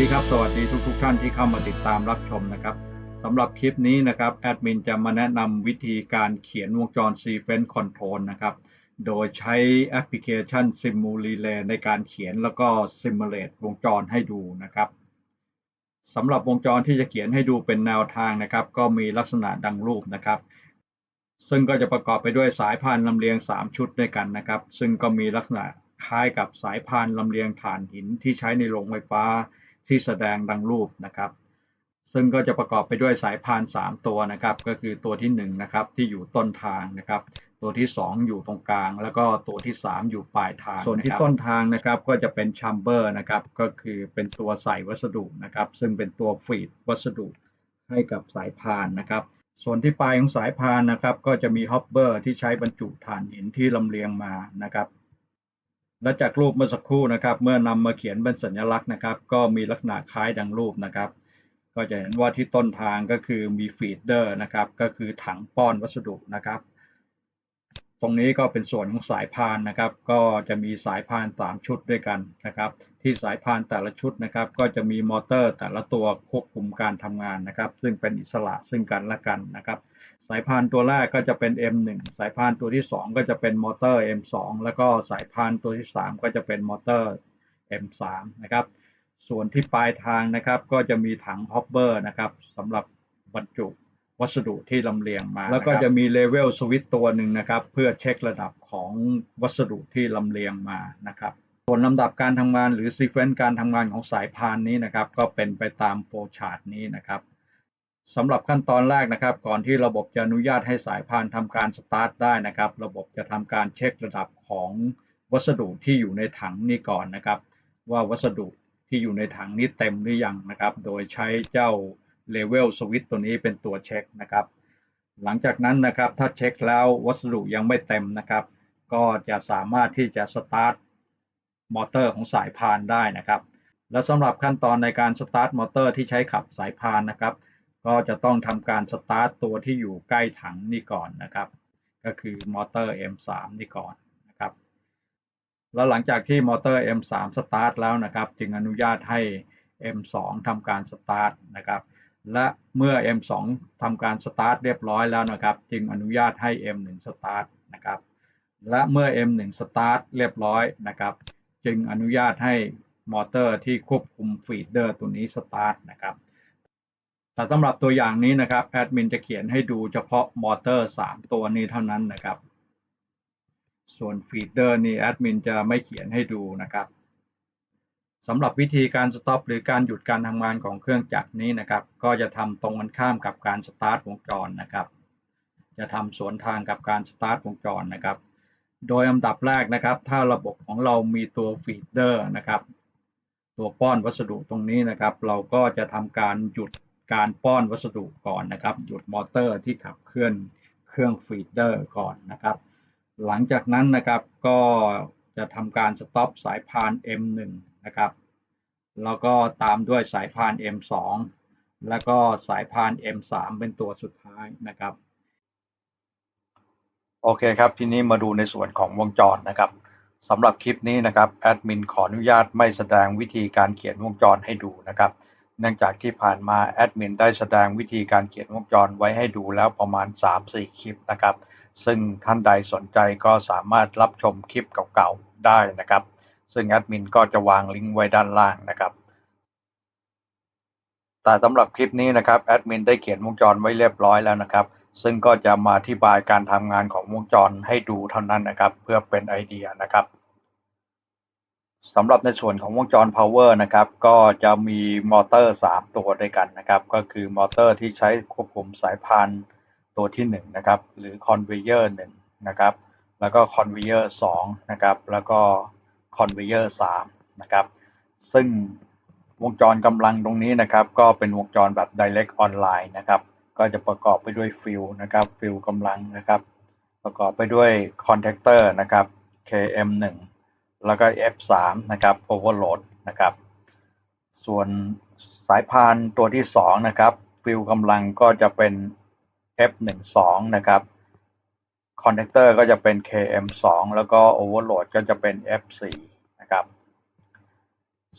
ดีครับ สวัสดีทุกทท่านที่เข้ามาติดตามรับชมนะครับสำหรับคลิปนี้นะครับแอดมินจะมาแนะนำวิธีการเขียนวงจร Sequence Control นะครับ โดยใช้แอปพลิเคชัน Simulrelay ในการเขียนแล้วก็ Simulate วงจรให้ดูนะครับสำหรับวงจรที่จะเขียนให้ดูเป็นแนวทางนะครับ ก็มีลักษณะดังรูปนะครับ ซึ่งก็จะประกอบไปด้วยสายพานลำเลียง 3 ชุดด้วยกันนะครับ ซึ่งก็มีลักษณะคล้ายกับสายพานลำเลียงถ่านหินที่ใช้ในโรงไฟฟ้า ที่แสดงดังรูปนะครับ ซึ่งก็จะประกอบไปด้วยสายพาน 3 ตัวนะครับ ก็คือตัวที่1นะครับที่อยู่ต้นทางนะครับ ตัวที่ 2 อยู่ตรงกลาง แล้วก็ตัวที่ 3 อยู่ปลายทาง ส่วนที่ต้นทางนะครับก็จะเป็นชัมเบอร์นะครับ ก็คือเป็นตัวใส่วัสดุนะครับ ซึ่งเป็นตัวฟีดวัสดุให้กับสายพานนะครับส่วนที่ปลายของสายพานนะครับ ก็จะมีฮอปเปอร์ที่ใช้บรรจุถ่านหินที่ลำเลียงมานะครับ และจากรูปเมื่อสักครู่นะครับ เมื่อนำมาเขียนเป็นสัญลักษณ์นะครับ ก็มีลักษณะคล้ายดังรูปนะครับ ก็จะเห็นว่าที่ต้นทางก็คือมีฟีดเดอร์นะครับ ก็คือถังป้อนวัสดุนะครับ ตรงนี้ก็เป็นส่วนของสายพานนะครับ ก็จะมีสายพาน 3 ชุดด้วยกันนะครับ ที่สายพานแต่ละชุดนะครับ ก็จะมีมอเตอร์แต่ละตัวควบคุมการทำงานนะครับ ซึ่งเป็นอิสระซึ่งกันและกันนะครับ สายพานตัวแรกก็จะเป็น M1 สายพานตัวที่ 2 ก็จะเป็นมอเตอร์ M2 แล้วก็สายพานตัวที่ 3 ก็จะเป็นมอเตอร์ M3 นะครับ ส่วนที่ปลายทางนะครับ ก็จะมีถังฮอปเปอร์นะครับสำหรับบรรจุ วัสดุที่ลำเลียงมา แล้วก็จะมีเลเวลสวิตตัวหนึ่งนะครับ เพื่อเช็คระดับของวัสดุที่ลำเลียงมานะครับส่วนลำดับการทำงานหรือซีเควนต์การทำงานของสายพานนี้นะครับ ก็เป็นไปตามโฟชาร์ตนี้นะครับสำหรับขั้นตอนแรกนะครับ ก่อนที่ระบบจะอนุญาตให้สายพานทำการสตาร์ทได้นะครับ ระบบจะทำการเช็คระดับของวัสดุที่อยู่ในถังนี้ก่อนนะครับ ว่าวัสดุที่อยู่ในถังนี้เต็มหรือยังนะครับ โดยใช้เจ้า Level Switch ตัวนี้เป็นตัวเช็คนะครับ หลังจากนั้นนะครับถ้าเช็คแล้ววัสดุยังไม่เต็มนะครับ ก็จะสามารถที่จะสตาร์ทมอเตอร์ของสายพานได้นะครับ และสำหรับขั้นตอนในการสตาร์ทมอเตอร์ที่ใช้ขับสายพานนะครับ ก็จะต้องทำการสตาร์ทตัวที่อยู่ใกล้ถังนี่ก่อนนะครับ ก็คือมอเตอร์ M3 นี่ก่อนนะครับ แล้วหลังจากที่มอเตอร์ M3 สตาร์ทแล้วนะครับ จึงอนุญาตให้ M2 ทำการสตาร์ทนะครับ และเมื่อ M2 ทำการสตาร์ทเรียบร้อยแล้วนะครับ จึงอนุญาตให้ M1 สตาร์ทนะครับ และเมื่อ M1 สตาร์ทเรียบร้อยนะครับ จึงอนุญาตให้มอเตอร์ที่ควบคุมฟีดเดอร์ตัวนี้สตาร์ทนะครับ แต่สำหรับตัวอย่างนี้นะครับแอดมินจะเขียนให้ดูเฉพาะมอเตอร์ 3 ตัวนี้เท่านั้นนะครับ ส่วนฟีดเดอร์นี่แอดมินจะไม่เขียนให้ดูนะครับ สำหรับวิธีการสต็อปหรือการหยุดการทำงานของเครื่องจักรนี้นะครับ ก็จะทำตรงกันข้ามกับการสตาร์ทวงจรนะครับ จะทำสวนทางกับการสตาร์ทวงจรนะครับ โดยอันดับแรกนะครับ ถ้าระบบของเรามีตัวฟีดเดอร์นะครับ ตัวป้อนวัสดุตรงนี้นะครับ เราก็จะทำการหยุดการป้อนวัสดุก่อนนะครับ หยุดมอเตอร์ที่ขับเคลื่อนเครื่องฟีดเดอร์ก่อนนะครับ หลังจากนั้นนะครับก็จะทำการสต็อปสายพาน M1 นะครับ แล้วก็ตามด้วยสายพาน M2 แล้วก็สายพาน M3 เป็นตัวสุดท้ายนะครับ โอเคครับทีนี้มาดูในส่วนของวงจรนะครับสำหรับคลิปนี้นะครับแอดมินขออนุญาตไม่แสดงวิธีการเขียนวงจรให้ดูนะครับ เนื่องจากที่ผ่านมาแอดมินได้แสดงวิธีการเขียนวงจรไว้ให้ดูแล้วประมาณ 3-4 คลิปนะครับ ซึ่งท่านใดสนใจก็สามารถรับชมคลิปเก่าๆได้นะครับ ซึ่งแอดมินก็จะวางลิงก์ไว้ด้านล่างนะครับ แต่สำหรับคลิปนี้นะครับแอดมินได้เขียนวงจรไว้เรียบร้อยแล้วนะครับ ซึ่งก็จะมาอธิบายการทำงานของวงจรให้ดูเท่านั้นนะครับ เพื่อเป็นไอเดียนะครับสำหรับในส่วนของวงจร power นะครับ ก็จะมีมอเตอร์ 3 ตัวด้วยกันนะครับ ก็คือมอเตอร์ที่ใช้ควบคุมสายพานตัวที่ 1 นะครับ หรือ conveyor 1 นะครับ แล้วก็ conveyor 2 นะครับ แล้วก็ conveyor 3นะครับ ซึ่งวงจรกำลังตรงนี้นะครับ ก็เป็นวงจรแบบ direct online นะครับ ก็จะประกอบไปด้วยฟิลนะครับฟิลกำลังนะครับ ประกอบไปด้วยคอนแทคเตอร์นะครับ KM1 แล้วก็ F3 นะครับ overload นะครับ ส่วนสายพานตัวที่ 2 นะครับ ฟิลกำลังก็จะเป็น F12 นะครับคอนแทคเตอร์ก็จะเป็น KM2 แล้วก็ overload ก็จะเป็น F4 นะครับ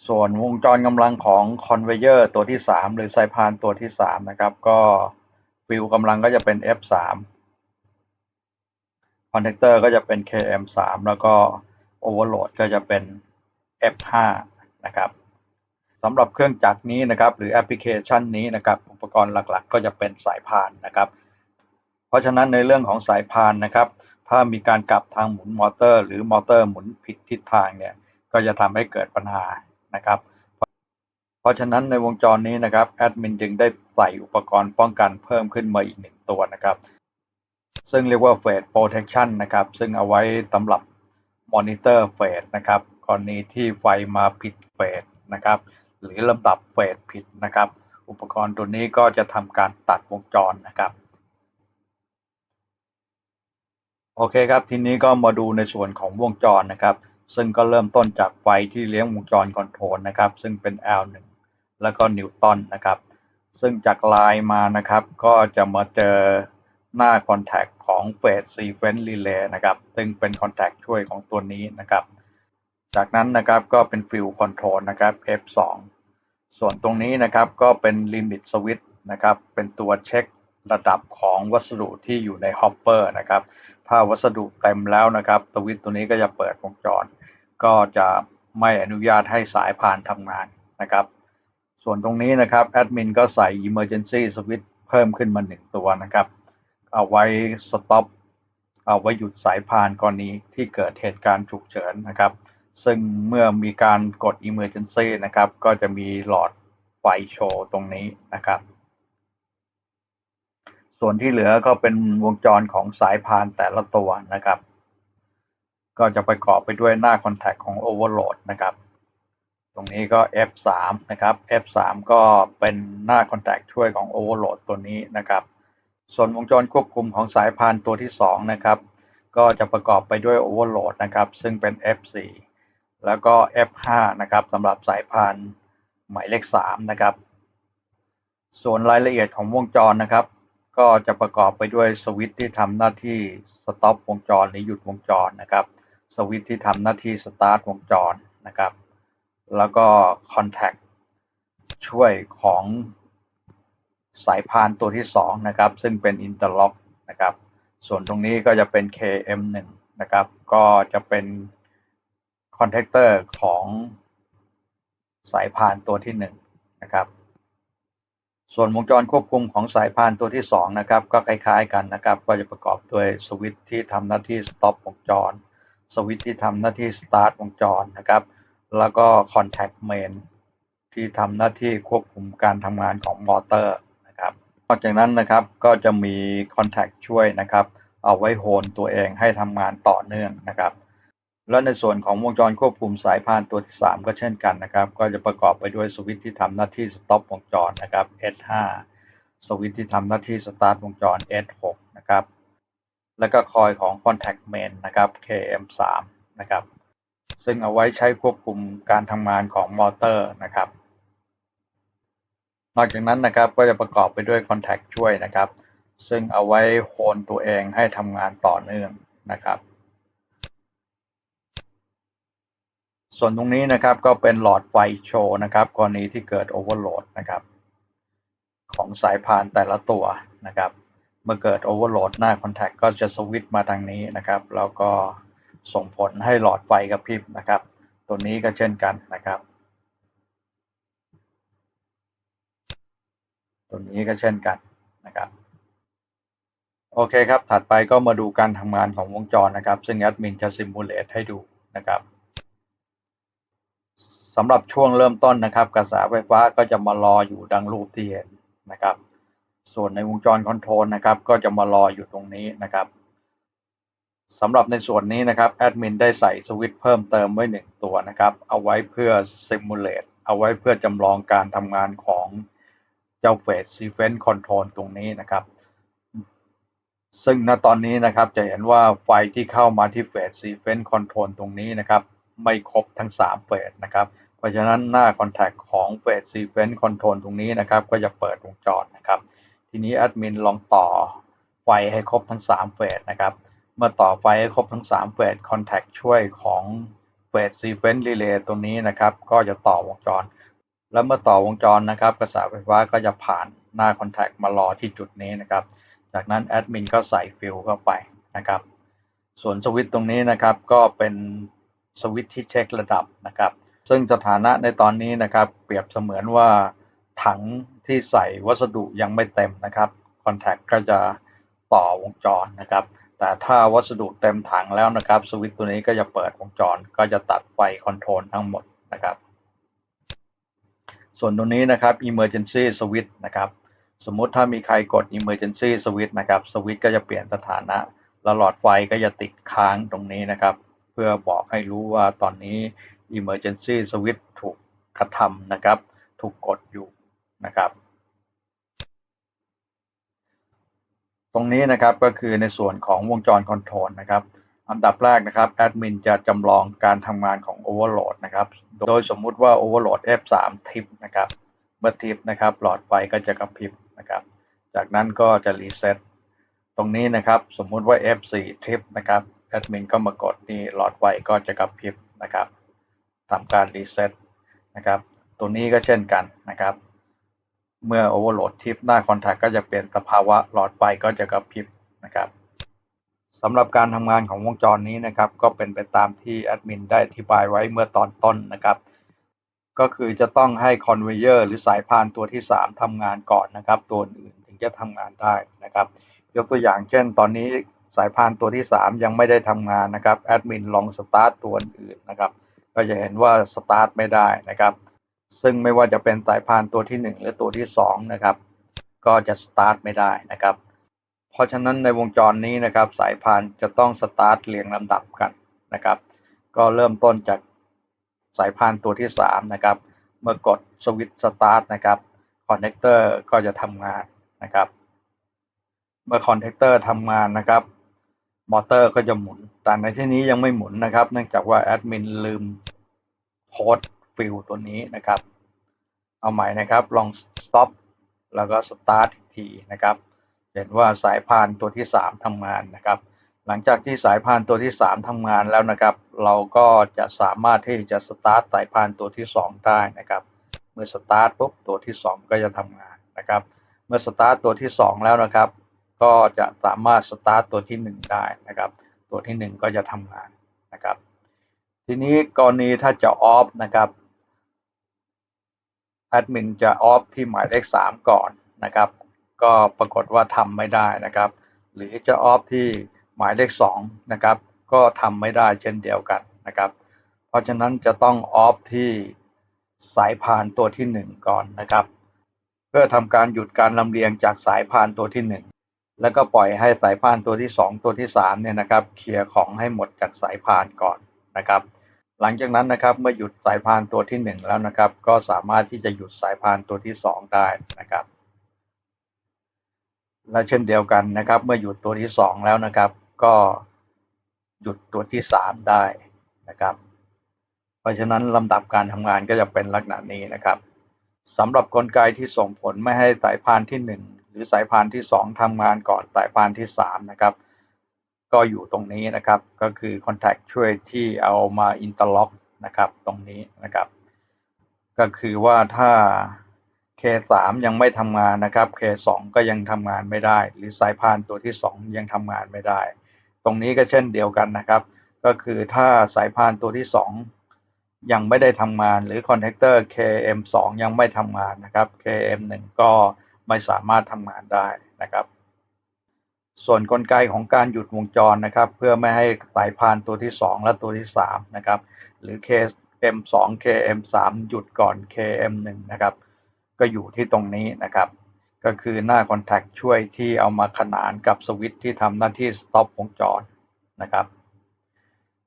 ส่วนวงจรกำลังของคอนเวเยอร์ตัวที่ 3 หรือสายพานตัวที่ 3 นะครับ ก็ฟิลกำลังก็จะเป็น F3 คอนแทคเตอร์ก็จะเป็น KM3 แล้วก็โอเวอร์โหลดก็จะเป็น F5 นะครับสำหรับเครื่องจักรนี้นะครับ หรือแอปพลิเคชันนี้นะครับ อุปกรณ์หลักๆ ก็จะเป็นสายพานนะครับ เพราะฉะนั้นในเรื่องของสายพานนะครับ ถ้ามีการกลับทางหมุนมอเตอร์ หรือมอเตอร์หมุนผิดทิศทางเนี่ย ก็จะทำให้เกิดปัญหานะครับ เพราะฉะนั้นในวงจรนี้นะครับแอดมินจึงได้ใส่อุปกรณ์ป้องกันเพิ่มขึ้นมาอีกหนึ่งตัวนะครับ ซึ่งเรียกว่า Phase Protection นะครับ ซึ่งเอาไว้สำหรับมอนิเตอร์เฟสนะครับกรณีที่ไฟมาผิดเฟสนะครับ หรือลำดับเฟสผิดนะครับ อุปกรณ์ตัวนี้ก็จะทำการตัดวงจรนะครับโอเคครับ ทีนี้ก็มาดูในส่วนของวงจรนะครับ ซึ่งก็เริ่มต้นจากไฟที่เลี้ยงวงจรคอนโทรลนะครับ ซึ่งเป็น L1 แล้วก็นิวตันนะครับ ซึ่งจากลน์มานะครับ ก็จะมาเจอหน้าคอนแทคของเฟสซีเฟนรีเลย์นะครับ ซึ่งเป็นคอนแทคช่วยของตัวนี้นะครับ จากนั้นนะครับก็เป็นฟิลคอนโทรลนะครับ F2 ส่วนตรงนี้นะครับก็เป็นลิมิตสวิตช์นะครับ เป็นตัวเช็คระดับของวัสดุที่อยู่ในฮอปเปอร์นะครับ ถ้าวัสดุเต็มแล้วนะครับสวิตตัวนี้ก็จะเปิดวงจร ก็จะไม่อนุญาตให้สายพานทำงานนะครับ ส่วนตรงนี้นะครับแอดมินก็ใส่ Emergency Switch เพิ่มขึ้นมาหนึ่งตัวนะครับ เอาไว้สต็อปเอาไว้หยุดสายพานกรณีที่เกิดเหตุการณ์ฉุกเฉินนะครับ ซึ่งเมื่อมีการกด Emergency นะครับ ก็จะมีหลอดไฟโชว์ตรงนี้นะครับ ส่วนที่เหลือก็เป็นวงจรของสายพานแต่ละตัวนะครับ ก็จะประกอบไปด้วยหน้าคอนแทคของ Overload นะครับ ตรงนี้ก็ F3 นะครับ F3 ก็เป็นหน้าคอนแทคช่วยของ Overload ตัวนี้นะครับ ส่วนวงจรควบคุมของสายพานตัวที่ 2 นะครับ ก็จะประกอบไปด้วย Overload นะครับ ซึ่งเป็น F4 แล้วก็ F5 นะครับสำหรับสายพานหมายเลข 3 นะครับ ส่วนรายละเอียดของวงจรนะครับ ก็จะประกอบไปด้วยสวิตช์ที่ทำหน้าที่สต็อปวงจรหรือหยุดวงจรนะครับ สวิตช์ที่ทำหน้าที่สตาร์ทวงจรนะครับ แล้วก็คอนแทคช่วยของสายพานตัวที่ 2 นะครับ ซึ่งเป็นอินเตอร์ล็อกนะครับ ส่วนตรงนี้ก็จะเป็น KM1 นะครับ ก็จะเป็นคอนแทคเตอร์ของสายพานตัวที่ 1 นะครับ ส่วนวงจรควบคุมของสายพานตัวที่ 2 นะครับ ก็คล้ายๆกันนะครับ ก็จะประกอบด้วยสวิตช์ที่ทำหน้าที่สต็อปวงจร สวิตช์ที่ทำหน้าที่สตาร์ทวงจรนะครับ แล้วก็คอนแทคเมนที่ทำหน้าที่ควบคุมการทำงานของมอเตอร์นะครับ นอกจากนั้นนะครับก็จะมีคอนแทคช่วยนะครับ เอาไว้โฮนตัวเองให้ทำงานต่อเนื่องนะครับ แล้วในส่วนของวงจรควบคุมสายพานตัวที่ 3 ก็เช่นกันนะครับ ก็จะประกอบไปด้วยสวิตช์ที่ทำหน้าที่สต็อปวงจรนะครับ S5 สวิตช์ที่ทำหน้าที่สตาร์ทวงจร S6 นะครับ แล้วก็คอยของ Contact Main นะครับ KM3 นะครับ ซึ่งเอาไว้ใช้ควบคุมการทำงานของมอเตอร์นะครับ นอกจากนั้นนะครับก็จะประกอบไปด้วย Contact ช่วยนะครับ ซึ่งเอาไว้โฮนตัวเองให้ทำงานต่อเนื่องนะครับ ส่วนตรงนี้นะครับก็เป็นหลอดไฟโชว์นะครับ กรณีที่เกิดโอเวอร์โหลดนะครับ ของสายพานแต่ละตัวนะครับ มื่อเกิดโอเวอร์โหลดหน้าคอนแทคก็จะสวิตช์มาทางนี้นะครับ แล้วก็ส่งผลให้หลอดไฟกระพริบนะครับ ตัวนี้ก็เช่นกันนะครับ ตัวนี้ก็เช่นกันนะครับ โอเคครับ ถัดไปก็มาดูการทำงานของวงจรนะครับ ซึ่งแอดมินจะซิมูเลตให้ดูนะครับสำหรับช่วงเริ่มต้นนะครับ กระแสไฟฟ้าก็จะมารออยู่ดังรูปที่เห็นนะครับ ส่วนในวงจรคอนโทรลนะครับ ก็จะมารออยู่ตรงนี้นะครับสำหรับในส่วนนี้นะครับแอดมินได้ใส่สวิตช์เพิ่มเติมไว้หนึ่งตัวนะครับ เอาไว้เพื่อซิมูเลตเอาไว้เพื่อจำลองการทำงานของเจ้าเฟสซีเฟนคอนโทรลตรงนี้นะครับ ซึ่งณตอนนี้นะครับจะเห็นว่าไฟที่เข้ามาที่เฟสซีเฟนคอนโทรลตรงนี้นะครับ ไม่ครบทั้ง 3 เฟสนะครับ เพราะฉะนั้นหน้าคอนแทคของเฟสซีเฟนคอนโทรลตรงนี้นะครับ ก็จะเปิดวงจรนะครับ ทีนี้แอดมินลองต่อไฟให้ครบทั้ง3เฟสนะครับ เมื่อต่อไฟให้ครบทั้ง3เฟสคอนแทคช่วยของเฟสซีเฟนต์รีเลย์ตัวนี้นะครับ ก็จะต่อวงจร แล้วเมื่อต่อวงจรนะครับ กระแสไฟฟ้าก็จะผ่านหน้าคอนแทคมารอที่จุดนี้นะครับ จากนั้นแอดมินก็ใส่ฟิลเข้าไปนะครับ ส่วนสวิตช์ตรงนี้นะครับก็เป็นสวิตช์ที่เช็คระดับนะครับ ซึ่งสถานะในตอนนี้นะครับ เปรียบเสมือนว่าถัง ที่ใส่วัสดุยังไม่เต็มนะครับคอนแทคก็จะต่อวงจรนะครับ แต่ถ้าวัสดุเต็มถังแล้วนะครับสวิตช์ตัวนี้ก็จะเปิดวงจร ก็จะตัดไฟคอนโทรลทั้งหมดนะครับ ส่วนตรงนี้นะครับ emergency switch นะครับสมมุติถ้ามีใครกด emergency switch นะครับสวิตช์ก็จะเปลี่ยนสถานะแล้วหลอดไฟก็จะติดค้างตรงนี้นะครับ เพื่อบอกให้รู้ว่าตอนนี้ emergency switch ถูกกระทำนะครับ ถูกกดอยู่ นะครับ ตรงนี้นะครับก็คือในส่วนของวงจรคอนโทรลนะครับอันดับแรกนะครับแอดมินจะจำลองการทำงานของ Overload นะครับ โดยสมมุติว่า Overload F3 ทิปนะครับเมื่อทิปนะครับหลอดไฟก็จะกระพริบนะครับ จากนั้นก็จะรีเซ็ตตรงนี้นะครับสมมุติว่า F4 ทิปนะครับแอดมินก็มากดนี่หลอดไฟก็จะกระพริบนะครับทำการรีเซ็ตนะครับ ตัวนี้ก็เช่นกันนะครับ เมื่อ Overload ทิปหน้าคอนแทคก็จะเปลี่ยนสภาวะหลอดไฟก็จะกระพริบนะครับสำหรับการทำงานของวงจรนี้นะครับ ก็เป็นไปตามที่แอดมินได้อธิบายไว้เมื่อตอนต้นนะครับ ก็คือจะต้องให้คอนเวเยอร์หรือสายพานตัวที่ 3ทำงานก่อนนะครับ ตัวอื่นถึงจะทำงานได้นะครับ ยกตัวอย่างเช่น ตอนนี้สายพานตัวที่ 3 ยังไม่ได้ทำงานนะครับแอดมินลองสตาร์ทตัวอื่นนะครับ ก็จะเห็นว่าสตาร์ทไม่ได้นะครับ ซึ่งไม่ว่าจะเป็นสายพานตัวที่ 1 หรือตัวที่2นะครับ ก็จะสตาร์ทไม่ได้นะครับ เพราะฉะนั้นในวงจรนี้นะครับ สายพานจะต้องสตาร์ทเรียงลำดับกันนะครับ ก็เริ่มต้นจากสายพานตัวที่ 3 นะครับ เมื่อกดสวิตช์สตาร์ทนะครับคอนเนคเตอร์ก็จะทำงานนะครับ เมื่อคอนเนคเตอร์ทำงานนะครับมอเตอร์ก็จะหมุน แต่ในที่นี้ยังไม่หมุนนะครับ เนื่องจากว่าแอดมินลืมโพส ฟิลตัวนี้นะครับ เอาใหม่นะครับ ลอง stop แล้วก็ start อีกทีนะครับ เห็นว่าสายพานตัวที่ 3ทำงานนะครับ หลังจากที่สายพานตัวที่ 3ทำงานแล้วนะครับ เราก็จะสามารถที่จะ start สายพานตัวที่ 2 ได้นะครับ เมื่อ start ปุ๊บตัวที่ 2 ก็จะทำงานนะครับ เมื่อ start ตัวที่ 2 แล้วนะครับ ก็จะสามารถ start ตัวที่ 1 ได้นะครับ ตัวที่ 1 ก็จะทำงานนะครับทีนี้กรณีถ้าจะ off นะครับ แอดมินจะ off ที่หมายเลข 3 ก่อนนะครับ ก็ปรากฏว่าทำไม่ได้นะครับ หรือจะ off ที่หมายเลข2นะครับ ก็ทำไม่ได้เช่นเดียวกันนะครับ เพราะฉะนั้นจะต้อง off ที่สายพานตัวที่ 1 ก่อนนะครับ เพื่อทำการหยุดการลำเลียงจากสายพานตัวที่ 1แล้วก็ปล่อยให้สายพานตัวที่ 2 ตัวที่3เนี่ยนะครับเคลียร์ของให้หมดจากสายพานก่อนนะครับ หลังจากนั้นนะครับเมื่อหยุดสายพานตัวที่ 1 แล้วนะครับ ก็สามารถที่จะหยุดสายพานตัวที่ 2 ได้นะครับ และเช่นเดียวกันนะครับ เมื่อหยุดตัวที่ 2 แล้วนะครับ ก็หยุดตัวที่ 3 ได้นะครับ เพราะฉะนั้นลำดับการทำงานก็จะเป็นลักษณะนี้นะครับสำหรับกลไกที่ส่งผลไม่ให้สายพานที่ 1 หรือสายพานที่ 2ทำงานก่อนสายพานที่3นะครับ ก็อยู่ตรงนี้นะครับ ก็คือ Contact ช่วยที่เอามา Interlock นะครับ ตรงนี้นะครับ ก็คือว่าถ้า K3 ยังไม่ทำงานนะครับ K2 ก็ยังทำงานไม่ได้ หรือสายพานตัวที่ 2 ยังทำงานไม่ได้ ตรงนี้ก็เช่นเดียวกันนะครับ ก็คือถ้าสายพานตัวที่ 2 ยังไม่ได้ทำงาน หรือคอนแทคเตอร์ KM2 ยังไม่ทำงานนะครับ KM1 ก็ไม่สามารถทำงานได้นะครับ ส่วนกลไกของการหยุดวงจรนะครับ เพื่อไม่ให้สายพานตัวที่ 2 และตัวที่3นะครับหรือ KM2 KM3 หยุดก่อน KM1 นะครับก็อยู่ที่ตรงนี้นะครับ ก็คือหน้า Contact ช่วยที่เอามาขนานกับสวิตช์ที่ทำหน้าที่ Stop วงจรนะครับ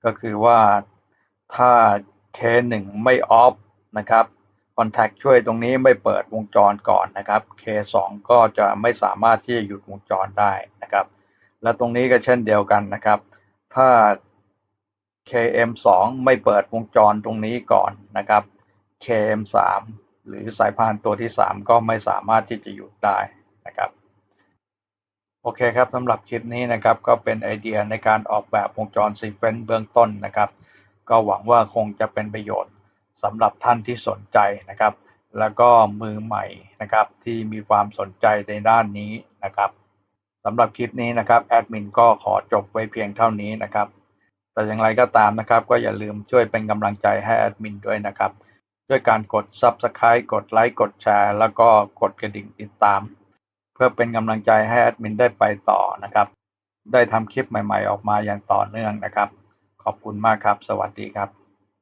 ก็คือว่าถ้า K1 ไม่ออฟนะครับ Contact ช่วยตรงนี้ไม่เปิดวงจรก่อนนะครับ K2 ก็จะไม่สามารถที่จะหยุดวงจรได้นะครับ และตรงนี้ก็เช่นเดียวกันนะครับ ถ้า KM2 ไม่เปิดวงจรตรงนี้ก่อนนะครับ KM3 หรือสายพานตัวที่ 3 ก็ไม่สามารถที่จะหยุดได้นะครับ โอเคครับสำหรับคลิปนี้นะครับ ก็เป็นไอเดียในการออกแบบวงจรซีเควนต์เบื้องต้นนะครับ ก็หวังว่าคงจะเป็นประโยชน์ สำหรับท่านที่สนใจนะครับ แล้วก็มือใหม่นะครับที่มีความสนใจในด้านนี้นะครับสำหรับคลิปนี้นะครับแอดมินก็ขอจบไว้เพียงเท่านี้นะครับ แต่อย่างไรก็ตามนะครับ ก็อย่าลืมช่วยเป็นกำลังใจให้แอดมินด้วยนะครับ ด้วยการกด Subscribe กดไลค์กดแชร์ แล้วก็กดกระดิ่งติดตาม เพื่อเป็นกำลังใจให้แอดมินได้ไปต่อนะครับ ได้ทำคลิปใหม่ๆออกมาอย่างต่อเนื่องนะครับ ขอบคุณมากครับ สวัสดีครับ